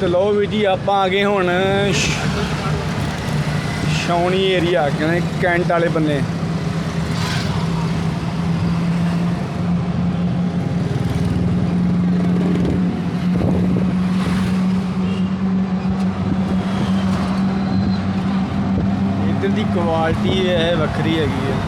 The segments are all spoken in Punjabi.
ਤੇ ਲਓ ਵੀ ਜੀ, ਆਪਾਂ ਆ ਗਏ ਹੁਣ ਸ਼- ਛਾਉਣੀ ਏਰੀਆ ਕਹਿੰਦੇ ਕੈਂਟ ਵਾਲੇ ਬੰਨੇ। ਇੱਧਰ ਦੀ ਕੁਆਲਿਟੀ ਹੈ ਵੱਖਰੀ ਹੈਗੀ ਹੈ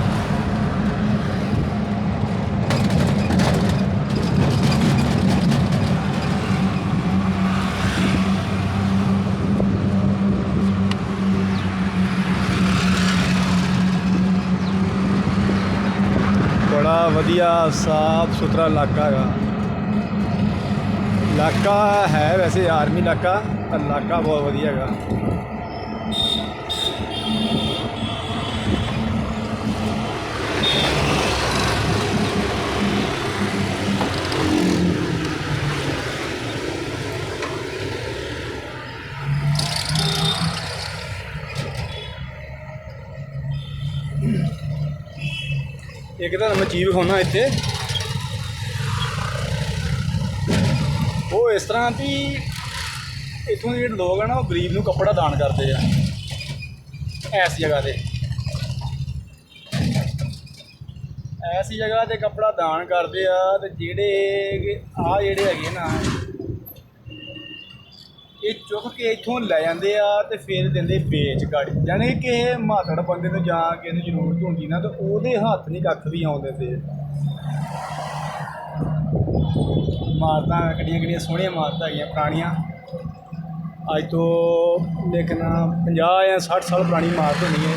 ਬੜਾ ਵਧੀਆ, ਸਾਫ਼ ਸੁਥਰਾ ਇਲਾਕਾ ਹੈਗਾ। ਇਲਾਕਾ ਹੈ ਵੈਸੇ ਆਰਮੀ ਇਲਾਕਾ, ਪਰ ਇਲਾਕਾ ਬਹੁਤ ਵਧੀਆ ਹੈਗਾ। ਇੱਕ ਤਾਂ ਮੈਂ ਚੀਜ਼ ਵਿਖਾਉਣਾ ਇੱਥੇ। ਉਹ ਇਸ ਤਰ੍ਹਾਂ ਵੀ ਇੱਥੋਂ ਦੇ ਜਿਹੜੇ ਲੋਕ ਆ ਨਾ, ਉਹ ਗਰੀਬ ਨੂੰ ਕੱਪੜਾ ਦਾਨ ਕਰਦੇ ਆ। ਐਸ ਜਗ੍ਹਾ ਤੇ। ਐਸੀ ਜਗ੍ਹਾ ਤੇ ਕੱਪੜਾ ਦਾਨ ਕਰਦੇ ਆ ਤੇ ਜਿਹੜੇ ਆ ਜਿਹੜੇ ਹੈਗੇ ਨਾ ਇਹ ਚੁੱਕ ਕੇ ਇੱਥੋਂ ਲੈ ਜਾਂਦੇ ਆ ਤੇ ਫਿਰ ਦਿੰਦੇ ਵੇਚ ਗਾੜੀ। ਜਾਣੀ ਕਿ ਇਹ ਮਾਤੜ ਬੰਦੇ ਨੂੰ ਜਾਂ ਕਿਸੇ ਨੂੰ ਜ਼ਰੂਰਤ ਹੁੰਦੀ ਨਾ, ਤੇ ਉਹਦੇ ਹੱਥ ਨਹੀਂ ਕੱਖ ਵੀ ਆਉਂਦੇ ਤੇ। ਮਾਰਤਾਂ ਕਿੱਡੀਆਂ ਕਿੱਡੀਆਂ ਸੋਹਣੀਆਂ ਮਾਰਤਾਂ ਹੈਗੀਆਂ ਪੁਰਾਣੀਆਂ। ਅੱਜ ਤੋਂ ਲੇਕਿਨ 50 ਜਾਂ 60 ਸਾਲ ਪੁਰਾਣੀ ਮਾਰਤ ਹੋਣੀ ਹੈ।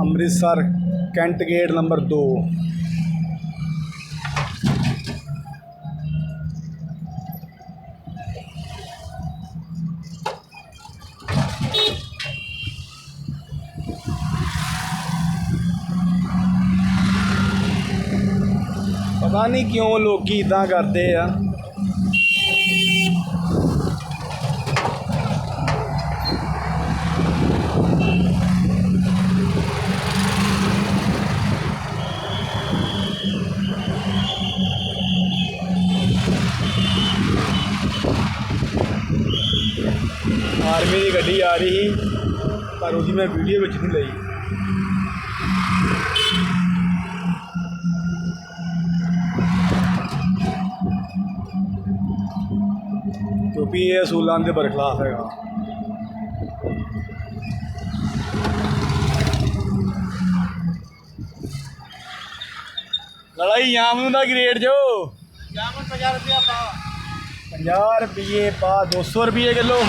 ਅੰਮ੍ਰਿਤਸਰ ਕੈਂਟ ਗੇਟ ਨੰਬਰ 2 ਪਤਾ ਨਹੀਂ ਕਿਉਂ ਲੋਕੀ ਇਦਾਂ ਕਰਦੇ ਆ ਆਰਮੀ ਦੀ ਗੱਡੀ ਆ ਰਹੀ ਸੀ ਪਰ ਉਹਦੀ ਮੈਂ ਵੀਡੀਓ ਵਿੱਚ ਕਿਉਂਕਿ ਇਹ ਅਸੂਲਾਂ ਦੇ ਬਰਖਲਾਫ ਹੈਗਾ। ਲੜਾਈ ਜਾਮਨ ਦਾ ਗ੍ਰੇਡ ਜੋ। ਜਾਮਨ 50 ਰੁਪਿਆ ਪਾ। 50 ਰੁਪਏ ਪਾ 200 ਰੁਪਏ ਕਿਲੋ।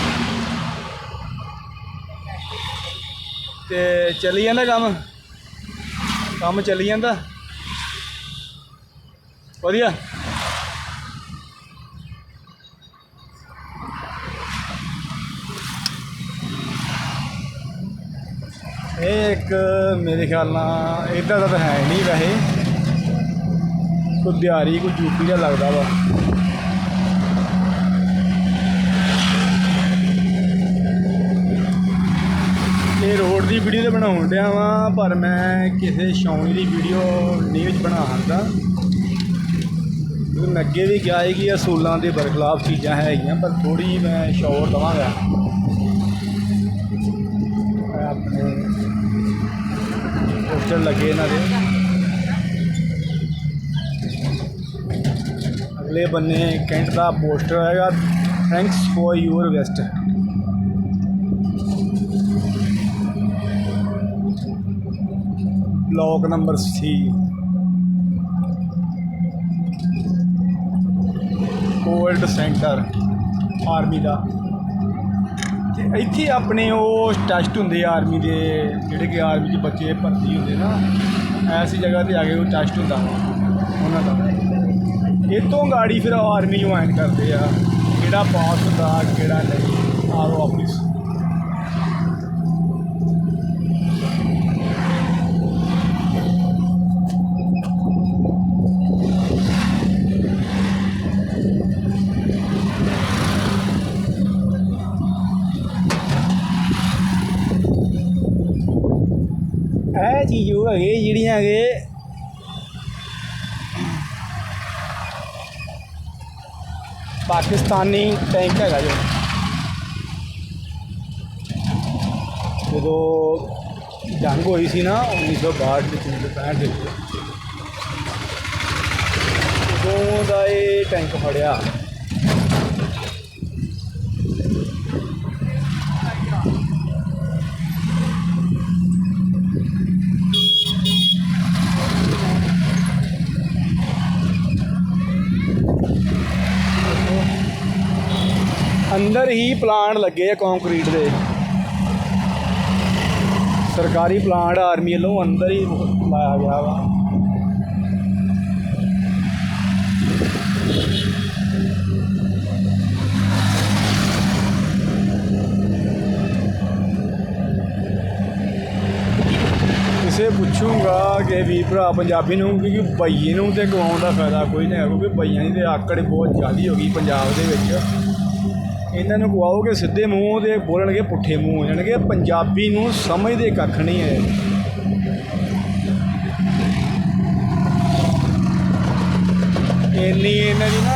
ਤੇ ਚੱਲੀ ਜਾਂਦਾ ਕੰਮ? ਕੰਮ ਚੱਲੀ ਜਾਂਦਾ? ਵਧੀਆ। ਇਹ ਇੱਕ ਮੇਰੇ ਖਿਆਲ ਨਾਲ ਇੱਦਾਂ ਦਾ ਤਾਂ ਹੈ ਨਹੀਂ ਵੈਸੇ। ਕੋਈ ਦਿਹਾੜੀ, ਕੋਈ ਯੂਪੀ ਦਾ ਲੱਗਦਾ ਵਾ। ਇਹ ਰੋਡ ਦੀ ਵੀਡੀਓ ਤੇ ਬਣਾਉਣ ਡਿਆ ਵਾਂ, ਪਰ ਮੈਂ ਕਿਸੇ ਸ਼ੌਂਕ ਦੀ ਵੀਡੀਓ ਨਹੀਂ ਵਿੱਚ ਬਣਾ ਸਕਦਾ। ਕਿਉਂਕਿ ਮੈਂ ਅੱਗੇ ਵੀ ਕਿਹਾ ਹੈ ਕਿ ਅਸੂਲਾਂ ਦੇ ਬਰਖਲਾਫ ਚੀਜ਼ਾਂ ਹੈਗੀਆਂ, ਪਰ ਥੋੜੀ ਮੈਂ ਸ਼ੌਰ ਦਵਾਂਗਾ। ਪੋਸਟਰ ਲੱਗੇ ਇਹਨਾਂ ਦੇ। ਅਗਲੇ ਬੰਨੇ ਕੈਂਟ ਦਾ ਪੋਸਟਰ ਹੈਗਾ thanks for your west block number C cold centre army ਦਾ। ਇੱਥੇ ਆਪਣੇ ਉਹ ਟੈਸਟ ਹੁੰਦੇ ਆ ਆਰਮੀ ਦੇ, ਜਿਹੜੇ ਕਿ ਆਰਮੀ ਦੇ ਬੱਚੇ ਭਰਤੀ ਹੁੰਦੇ ਨਾ, ਐਸੀ ਜਗ੍ਹਾ ਤੇ ਆ ਕੇ ਉਹ ਟੈਸਟ ਹੁੰਦਾ ਉਹਨਾਂ ਦਾ। ਇਹ ਤੋਂ ਗਾੜੀ ਫਿਰ ਆਰਮੀ ਜੁਆਇਨ ਕਰਦੇ ਆ, ਕਿਹੜਾ ਪਾਸ ਹੁੰਦਾ, ਕਿਹੜਾ ਨਹੀਂ ਆਰਓ ਆਫਿਸ ਚੀਜ਼ ਉਹ ਹੈਗੇ, ਜਿਹੜੀਆਂ ਹੈਗੇ। ਪਾਕਿਸਤਾਨੀ ਟੈਂਕ ਹੈਗਾ ਜੋ। ਜਦੋਂ ਜੰਗ ਹੋਈ ਸੀ ਨਾ 1962 ਵਿੱਚ 1965 ਵਿੱਚ, ਉਦੋਂ ਦਾ ਇਹ ਟੈਂਕ ਫੜਿਆ। ਅੰਦਰ ਹੀ ਪਲਾਂਟ ਲੱਗੇ ਆ ਕੰਕਰੀਟ ਦੇ। ਸਰਕਾਰੀ ਪਲਾਂਟ ਆਰਮੀ ਵੱਲੋਂ ਅੰਦਰ ਹੀ ਲਾਇਆ ਗਿਆ ਵਾ। ਕਿਸੇ ਪੁੱਛੂਗਾ ਕਿ ਵੀ ਭਰਾ ਪੰਜਾਬੀ ਨੂੰ, ਕਿਉਂਕਿ ਬਈਏ ਨੂੰ ਤੇ ਗਵਾਉਣ ਦਾ ਫਾਇਦਾ ਕੋਈ ਨਹੀਂ ਹੈ ਕਿਉਂਕਿ ਬਈਆਂ ਦੀ ਆਕੜ ਬਹੁਤ ਜ਼ਿਆਦੀ ਹੋ ਗਈ ਪੰਜਾਬ ਦੇ ਵਿੱਚ। ਇਹਨਾਂ ਨੂੰ ਗਵਾਓਗੇ ਸਿੱਧੇ ਮੂੰਹ ਤੇ ਬੋਲਣਗੇ ਪੁੱਠੇ ਮੂੰਹ ਹੋ ਜਾਣਗੇ ਪੰਜਾਬੀ ਨੂੰ ਸਮਝਦੇ ਕੱਖ ਨਹੀਂ ਹੈ। ਇੰਨੀ ਇਹਨਾਂ ਦੀ ਨਾ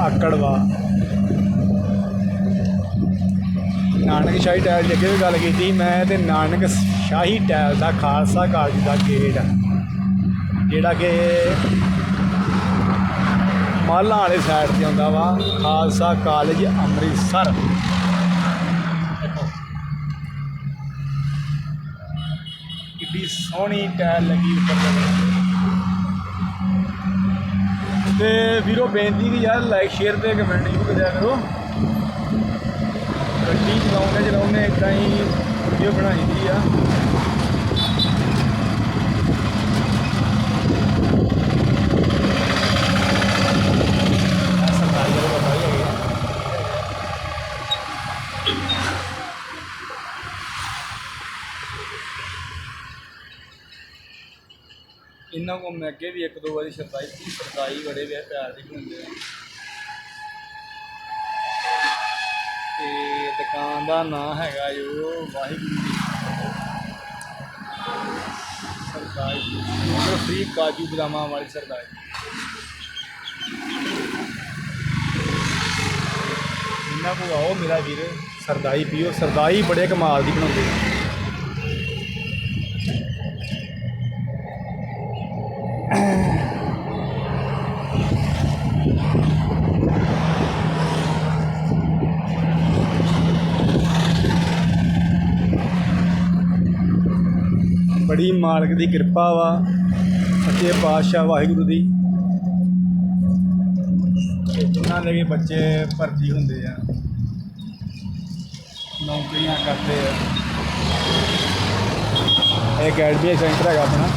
ਆਕੜ ਵਾ। ਨਾਨਕ ਸ਼ਾਹੀ ਟੈਲ ਦੀ ਅੱਗੇ ਵੀ ਗੱਲ ਕੀਤੀ ਮੈਂ ਤੇ ਨਾਨਕ ਸ਼ਾਹੀ ਟੈਲ ਦਾ ਖਾਲਸਾ ਕਾਲਜ ਦਾ ਗੇਟ ਆ, ਜਿਹੜਾ ਕਿ ਮਾਲਾਂ ਵਾਲੇ ਸਾਈਡ ਤੇ ਆਉਂਦਾ ਵਾ, ਖਾਲਸਾ ਕਾਲਜ ਅੰਮ੍ਰਿਤਸਰ। ਕਿੱਡੀ ਸੋਹਣੀ ਟੈਲ ਲੱਗੀ ਉੱਪਰ ਤੇ। ਵੀਰੋ, ਬੇਨਤੀ ਵੀ ਯਾਰ ਲਾਈਕ ਸ਼ੇਅਰ ਤੇ ਕਮੈਂਟ ਜ਼ਰੂਰ ਕਰਿਆ ਕਰੋ। ਗੱਡੀ ਚਲਾਉਂਦੇ ਚਲਾਉਂਦੇ ਇਦਾਂ ਹੀ ਵੀਡੀਓ ਬਣਾਈ ਦੀ ਆ ਆਹ ਸਰਕਾਰੀ ਵਾਲੇ ਬਾਬਾ ਜੀ ਹੈਗੇ ਆ। ਇਹਨਾਂ ਕੋਲ ਮੈਂ ਅੱਗੇ ਵੀ ਇੱਕ ਦੋ ਵਾਰੀ ਸਰਦਾਈ ਸਰਦਾਈ ਬੜੇ ਵੇ ਪਿਆਰ ਦੀ ਹੁੰਦੇ ਆ। ਤੇ ਦੁਕਾਨ ਦਾ ਨਾਂ ਹੈਗਾ ਜੋ ਵਾਹਿਗੁਰੂ ਜੀ ਸਰਦਾਈ ਸ਼ੂਗਰ ਕਾਜੂ ਬਦਾਮਾਂ ਵਾਲੀ ਸਰਦਾਈ ਇਹਨਾਂ ਕੋ ਆਓ ਮੇਰਾ ਵੀਰ, ਸਰਦਾਈ ਪੀਓ, ਸਰਦਾਈ ਬੜੇ ਕਮਾਲ ਦੀ ਬਣਾਉਂਦੇ ਆ। ਬੜੀ ਮਾਲਕ ਦੀ ਕਿਰਪਾ ਵਾ। ਸੱਚੇ ਪਾਤਸ਼ਾਹ ਵਾਹਿਗੁਰੂ ਦੀ। ਜਿਨ੍ਹਾਂ ਦੇ ਵੀ ਬੱਚੇ ਭਰਤੀ ਹੁੰਦੇ ਆ, ਨੌਕਰੀਆਂ ਕਰਦੇ ਆ। ਇਹ ਅਕੈਡਮੀ ਸੈਂਟਰ ਹੈਗਾ ਆਪਣਾ।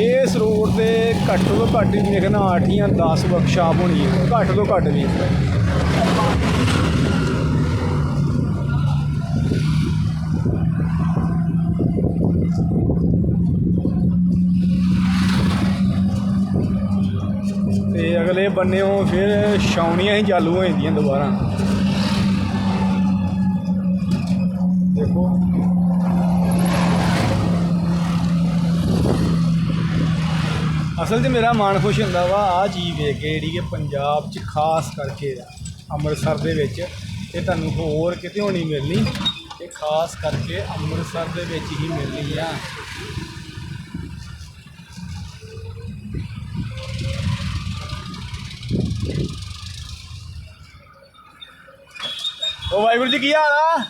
ਇਸ ਰੋਡ ਤੇ ਘੱਟ ਤੋਂ ਘੱਟ ਹੀ ਮੇਰੇ ਖਿਆਲ 8 ਜਾਂ 10 ਵਰਕਸ਼ਾਪ ਹੋਣੀ ਹੈ ਘੱਟ ਤੋਂ ਘੱਟ ਵੀ। ਤੇ ਅਗਲੇ ਫਿਰ ਛਾਉਣੀਆਂ ਹੀ ਚਾਲੂ ਹੋ ਜਾਂਦੀਆਂ ਦੁਬਾਰਾ। ਦੇਖੋ। ਅਸਲ 'ਚ ਮੇਰਾ ਮਨ ਖੁਸ਼ ਹੁੰਦਾ ਵਾ ਆ ਚੀਜ਼ ਵੇਖ ਕੇ ਜਿਹੜੀ ਕਿ ਪੰਜਾਬ 'ਚ ਖਾਸ ਕਰਕੇ ਅੰਮ੍ਰਿਤਸਰ ਦੇ ਵਿੱਚ। ਇਹ ਤੁਹਾਨੂੰ ਹੋਰ ਕਿਤੇ ਹੋਣੀ ਮਿਲਣੀ ਇਹ ਖਾਸ ਕਰਕੇ ਅੰਮ੍ਰਿਤਸਰ ਦੇ ਵਿੱਚ ਹੀ ਮਿਲਣੀ ਆ। ਉਹ ਵਾਹਿਗੁਰੂ ਜੀ ਕੀ ਹਾਲ ਆ?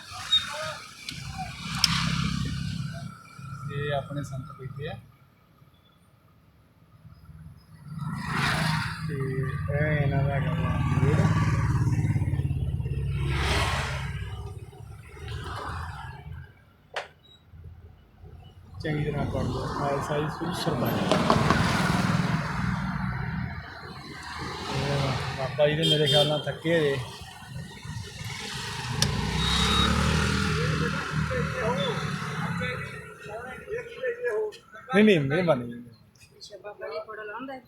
ਇਹ ਆਪਣੇ ਸੰਤ ਬੈਠੇ ਆ। ਤੇ ਇਹ ਇਹਨਾਂ ਦਾ ਹੈਗਾ ਵਾ ਚੰਗੀ ਤਰ੍ਹਾਂ ਪੜ੍ਹ ਲਓ। ਖਾਲਸਾ ਜੀ, ਸੁਰ ਸਰਦਾਈ ਬਾਬਾ ਜੀ ਦੇ ਮੇਰੇ ਖਿਆਲ ਨਾਲ ਥੱਕੇ ਜੇ। ਨਹੀਂ ਨਹੀਂ ਮਿਹਰਬਾਨੀ ਜੀ ਬਾਬਾ ਜੀ ਕੋਲ ਲਾਉਂਦਾ ਹੈ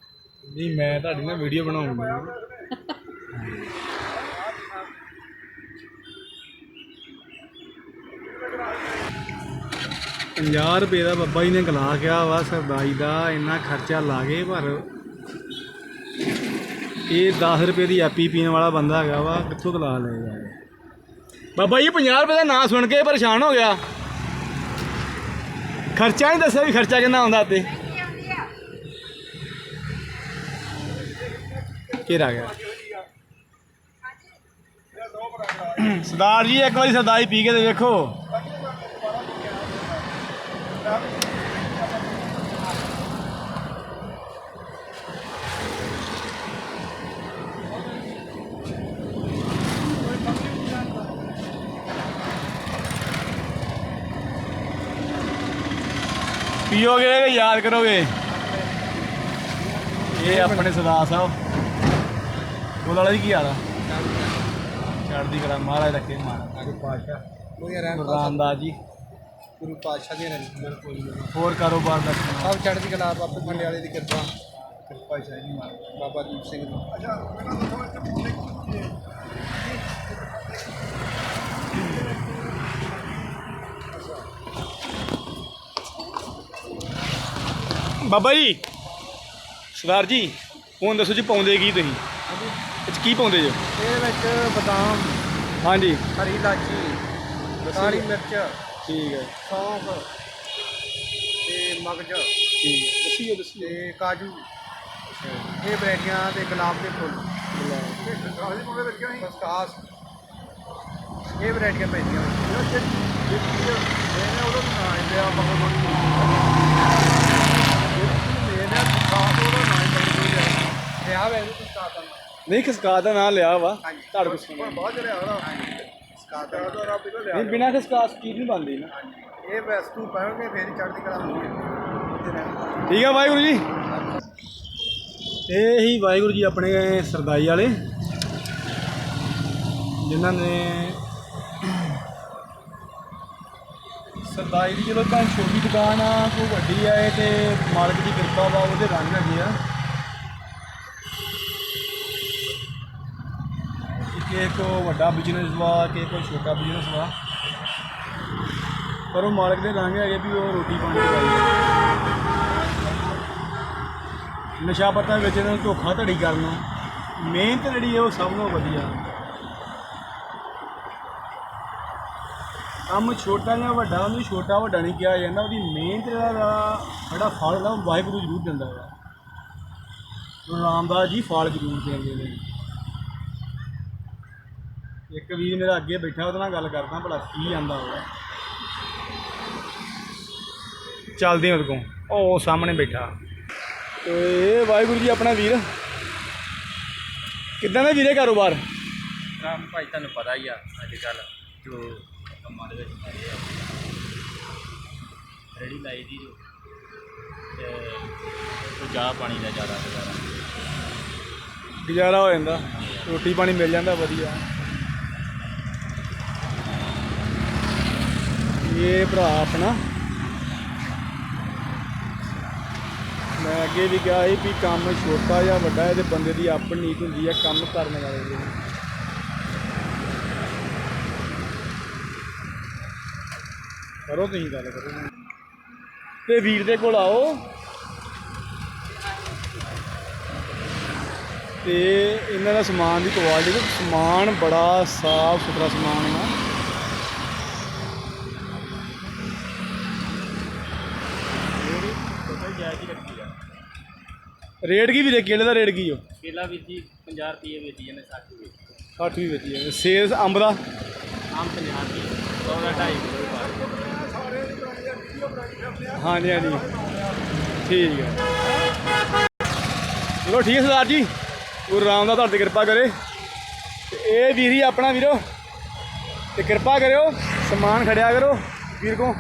ਨਹੀਂ, ਮੈਂ ਤੁਹਾਡੀ ਨਾ ਵੀਡੀਓ ਬਣਾਉਂਗਾ 50 ਰੁਪਏ ਦਾ ਬੱਬਾ ਜੀ ਨੇ ਗਲਾ ਕਿਹਾ ਵਾ, ਸਰਦਾਈ ਦਾ ਇੰਨਾ ਖਰਚਾ ਲਾ ਕੇ, ਪਰ ਇਹ 10 ਰੁਪਏ ਦੀ ਐਪੀ ਪੀਣ ਵਾਲਾ ਬੰਦਾ ਹੈਗਾ ਵਾ, ਕਿੱਥੋਂ ਗਲਾ ਲਏਗਾ ਇਹ? ਬਾਬਾ ਜੀ 50 ਰੁਪਏ ਦਾ ਨਾਂ ਸੁਣ ਕੇ ਪਰੇਸ਼ਾਨ ਹੋ ਗਿਆ। ਖਰਚਾ ਨਹੀਂ ਦੱਸਿਆ ਵੀ ਖਰਚਾ ਕਿੰਨਾ ਆਉਂਦਾ ਤੇ। ਕਿਹੜਾ ਗਿਆ। ਸਰਦਾਰ ਜੀ, ਇੱਕ ਵਾਰੀ ਸਰਦਾਈ ਪੀ ਕੇ ਤੇ ਵੇਖੋ। ਪੀਓਗੇ ਕਿ ਯਾਦ ਕਰੋਗੇ? ਇਹ ਆਪਣੇ ਸਰਦਾਰ ਸਾਹਿਬ। ਉਹ ਵਾਲਾ ਜੀ ਕੀ ਹਾਲ ਆ? ਚੜ੍ਹਦੀ ਕਲਾ ਮਹਾਰਾਜ ਰੱਖੇ ਮਹਾਰਾਜ ਗੁਰੂ ਪਾਤਸ਼ਾਹ। ਉਹ ਯਾਰ ਗੁਰੂ ਰਾਮਦਾਸ ਜੀ। ਗੁਰੂ ਪਾਤਸ਼ਾਹ ਦੇ ਬਿਲਕੁਲ ਹੋਰ ਕਾਰੋਬਾਰ ਦਾ। ਸਭ ਚੜ੍ਹਦੀ ਕਲਾ ਬਾਬਾ ਖੰਡੇ ਵਾਲੇ ਦੀ ਕਿਰਪਾ। ਕਿਰਪਾ ਚਾਹੀਦੀ ਮਹਾਰਾਜ ਬਾਬਾ ਦੀਪ ਸਿੰਘ ਦੀ। ਬਾਬਾ ਜੀ ਸਰਦਾਰ ਜੀ ਹੁਣ ਦੱਸੋ ਜੀ ਪਾਉਂਦੇ ਕੀ ਤੁਸੀਂ? ਇਹ 'ਚ ਕੀ ਪਾਉਂਦੇ ਜੋ? ਇਹਦੇ ਵਿੱਚ ਬਦਾਮ ਹਾਂਜੀ। ਹਰੀ ਇਲਾਚੀ ਕਾਲੀ ਮਿਰਚ ਠੀਕ ਹੈ। ਸੌਂਫ ਤੇ ਮਗਜ ਠੀਕ ਹੈ। ਦੱਸਿਓ ਦੱਸਿਓ ਤੇ ਕਾਜੂ। ਇਹ ਵੈਰਾਈਟੀਆਂ ਤੇ ਗੁਲਾਬ ਦੇ ਫੁੱਲ। ਖਸਖਾਸ ਇਹ ਵੈਰਾਈਟੀਆਂ ਪੈਂਦੀਆਂ ਵਿਆਹ ਵੇ ਨੂੰ ਸਟਾਰਟ ਕਰਨਾ ਨਹੀਂ ਖਸਕਾ ਦਾ ਨਾਂ ਲਿਆ ਵਾ ਹਾਂਜੀ। ਤੁਹਾਡੇ ਕੋਲ ਸੁਣਿਆ ਬਹੁਤ ਜਰਿਆ ਹੋਣਾ। ਸਟਾਰਟ ਕਰਨਾ ਨਹੀਂ ਬਿਨਾਂ ਖਸਕਾ ਕੀ ਨਹੀਂ ਬਣਦੀ ਨਾ। ਇਹ ਵਸਤੂ ਪਾਉਣਗੇ ਫੇਰ ਹੀ ਚੜ੍ਹਦੀ ਕਲਾ ਹੁੰਦੀ ਹੈ। ਉਹਦੇ ਨਾਲ ਠੀਕ ਹੈ ਵਾਹਿਗੁਰੂ ਜੀ। ਇਹ ਹੀ ਵਾਹਿਗੁਰੂ ਜੀ ਆਪਣੇ ਸਰਦਾਈ ਵਾਲੇ ਜਿਨ੍ਹਾਂ ਨੇ ਸਰਦਾਈ ਦੀ ਚਲੋ ਤਾਂ ਛੋਟੀ ਦੁਕਾਨ ਆ, ਕੋਈ ਵੱਡੀ ਆ ਇਹ ਤੇ ਮਾਲਕ ਦੀ ਕਿਰਪਾ ਵਾ, ਉਹਦੇ ਰੰਗ ਹੈਗੇ ਆ। ਕਿ ਕੋ ਵੱਡਾ ਬਿਜ਼ਨਸ ਵਾ, ਕਿ ਕੋਈ ਛੋਟਾ ਬਿਜ਼ਨਸ ਵਾ। ਪਰ ਉਹ ਮਾਲਕ ਦੇ ਰੰਗ ਹੈਗੇ ਵੀ ਉਹ ਰੋਟੀ ਪਾਣੀ ਖਵਾਈ ਨਸ਼ਾ ਪੱਤਾ ਵੇਚਣ ਨੂੰ ਧੋਖਾ ਧੜੀ ਕਰਨਾ। ਮਿਹਨਤ ਜਿਹੜੀ ਹੈ ਉਹ ਸਭ ਤੋਂ ਵਧੀਆ। ਕੰਮ ਛੋਟਾ ਜਾਂ ਵੱਡਾ, ਉਹਨੂੰ ਛੋਟਾ ਵੱਡਾ ਨਹੀਂ ਕਿਹਾ ਜਾਂਦਾ, ਉਹਦੀ ਮਿਹਨਤ ਦਾ ਜਿਹੜਾ ਫਲ ਹੈ ਉਹ ਵਾਹਿਗੁਰੂ ਜ਼ਰੂਰ ਦਿੰਦਾ ਹੈ ਗੁਰੂ ਰਾਮਦਾਸ ਜੀ ਫਲ ਜ਼ਰੂਰ ਦਿੰਦੇ ਨੇ। ਇੱਕ ਵੀਰ ਮੇਰਾ ਅੱਗੇ ਬੈਠਾ, ਉਹਦੇ ਨਾਲ ਗੱਲ ਕਰਦਾ, ਭਲਾ ਕੀ ਆਂਦਾ ਹੋਵੇ ਚੱਲਦੇ ਹਾਂ ਉਹਦੇ ਕੋਲ। ਉਹ ਸਾਹਮਣੇ ਬੈਠਾ। ਤੇ ਵਾਹਿਗੁਰੂ ਜੀ, ਆਪਣਾ ਵੀਰ। ਕਿੱਦਾਂ ਦਾ ਵੀਰੇ ਕਾਰੋਬਾਰ? ਕੰਮ ਭਾਈ, ਤੁਹਾਨੂੰ ਪਤਾ ਹੀ ਆ, ਅੱਜ ਕੱਲ ਜੋ ਕੰਮਾਂ ਦੇ ਵਿੱਚ ਆਏ ਆ ਰੇੜੀ ਲਾਈ ਦੀ ਜੋ। ਤੇ ਕੋਈ ਚਾਹ ਪਾਣੀ ਦਾ ਜ਼ਿਆਦਾ ਗੁਜ਼ਾਰਾ ਗੁਜ਼ਾਰਾ ਹੋ ਜਾਂਦਾ। ਰੋਟੀ ਪਾਣੀ ਮਿਲ ਜਾਂਦਾ ਵਧੀਆ। ਇਹ ਭਰਾ ਆਪਣਾ। ਮੈਂ ਅੱਗੇ ਵੀ ਕਿਹਾ ਸੀ ਵੀ ਕੰਮ ਛੋਟਾ ਜਾਂ ਵੱਡਾ, ਇਹਦੇ ਬੰਦੇ ਦੀ ਆਪਣੀ ਨੀਤ ਹੁੰਦੀ ਹੈ ਕੰਮ ਕਰਨ ਵਾਲੇ ਦੀ। ਕਰੋ ਤੁਸੀਂ ਗੱਲ ਕਰੋ। ਤੇ ਵੀਰ ਦੇ ਕੋਲ ਆਓ। ਤੇ ਇਹਨਾਂ ਦਾ ਸਮਾਨ ਦੀ ਕੁਆਲਿਟੀ ਸਮਾਨ ਬੜਾ ਸਾਫ਼ ਸੁਥਰਾ ਸਮਾਨ ਹੈ। ਰੇਟ ਕੀ ਵੀਰੇ? ਕੇਲੇ ਦਾ ਰੇਟ ਕੀ ਹੋ ਕੇਲਾ ਵੀਰ ਜੀ 50 ਰੁਪਏ ਵੇਚੀ ਜਾਂਦੇ 60 ਵੇਚੀ 60 ਵੀ ਵੇਚੀ ਹੈ ਸੇਲਸ ਅੰਬ ਦਾ? ਆਮ 50 ਰੁਪਏ 100 ਦਾ 2.5 ਕਿਲੋ ਪਾ ਹਾਂਜੀ ਹਾਂਜੀ। ਠੀਕ ਹੈ। ਚਲੋ ਠੀਕ ਹੈ ਸਰਦਾਰ ਜੀ। ਗੁਰੂ ਰਾਮ ਦਾ ਤੁਹਾਡੇ ਕਿਰਪਾ ਕਰੇ। ਤੇ ਇਹ ਵੀਰ ਹੀ ਆਪਣਾ ਵੀਰੋ, ਤੇ ਕਿਰਪਾ ਕਰਿਓ, ਸਮਾਨ ਖੜਿਆ ਕਰੋ ਵੀਰ ਕੋ।